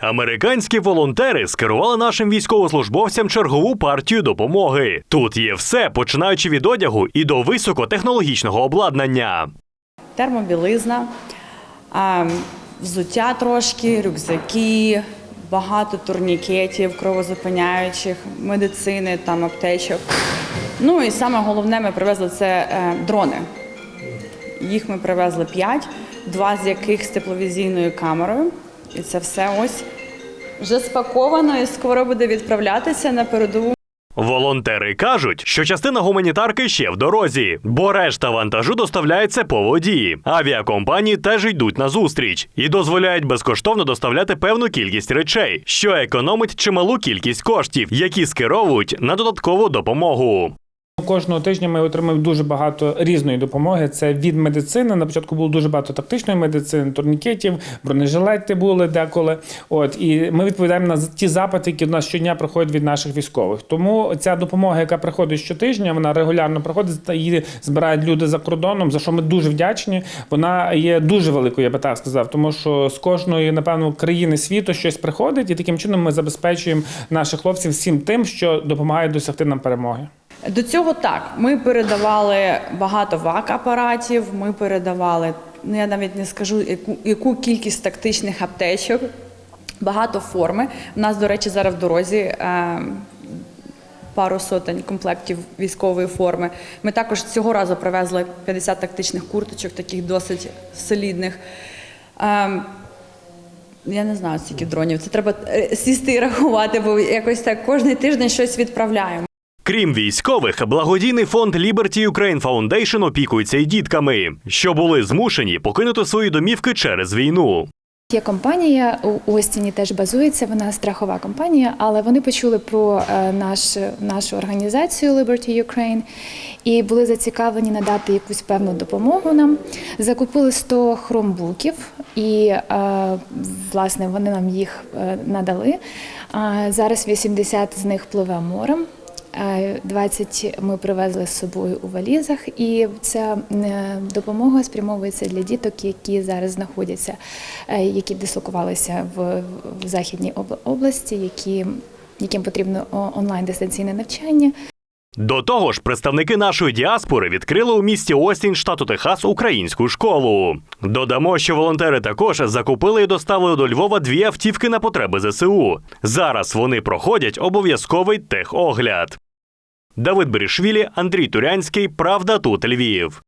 Американські волонтери скерували нашим військовослужбовцям чергову партію допомоги. Тут є все, починаючи від одягу і до високотехнологічного обладнання. термобілизна, взуття трошки, рюкзаки, багато турнікетів, кровозупиняючих, медицини, там аптечок. Ну і саме головне, ми привезли це е, дрони. Їх ми привезли п'ять, два з яких з тепловізійною камерою. І це все ось вже спаковано і скоро буде відправлятися на передову. Волонтери кажуть, що частина гуманітарки ще в дорозі, бо решта вантажу доставляється по воді. Авіакомпанії теж йдуть на зустріч і дозволяють безкоштовно доставляти певну кількість речей, що економить чималу кількість коштів, які скеровують на додаткову допомогу. Кожного тижня ми отримуємо дуже багато різної допомоги. Це від медицини. На початку було дуже багато тактичної медицини, турнікетів, бронежилети були деколи. От і ми відповідаємо на ті запити, які в нас щодня приходять від наших військових. Тому ця допомога, яка приходить щотижня, вона регулярно приходить та її збирають люди за кордоном. За що ми дуже вдячні. Вона є дуже великою, я би так сказав, тому що з кожної, напевно, країни світу щось приходить, і таким чином ми забезпечуємо наших хлопців всім тим, що допомагає досягти нам перемоги. До цього так. Ми передавали багато ВАК-апаратів, ми передавали, ну я навіть не скажу, яку, яку кількість тактичних аптечок, багато форми. У нас, до речі, зараз в дорозі. Е, Пару сотень комплектів військової форми. Ми також цього разу привезли 50 тактичних курточок, таких досить солідних. Ем, я не знаю, скільки дронів. Це треба е, сісти і рахувати, бо якось так кожен тиждень щось відправляємо. Крім військових, благодійний фонд Liberty Ukraine Foundation опікується і дітками, що були змушені покинути свої домівки через війну. Є компанія у Остіні теж базується. Вона страхова компанія, але вони почули про е, наш, нашу організацію Liberty Ukraine і були зацікавлені надати якусь певну допомогу нам. Закупили 100 хромбуків, і е, власне вони нам їх е, надали. Зараз 80 з них пливе морем. Е, 20 ми привезли з собою у валізах, і ця е, допомога спрямовується для діток, які зараз знаходяться, е, які дислокувалися в західній області, які, яким потрібно онлайн дистанційне навчання. До того ж, представники нашої діаспори відкрили у місті Остін, штату Техас, українську школу. Додамо, що волонтери також закупили і доставили до Львова дві автівки на потреби ЗСУ. Зараз вони проходять обов'язковий техогляд. Давид Берішвілі, Андрій Турянський. Правда тут Львів.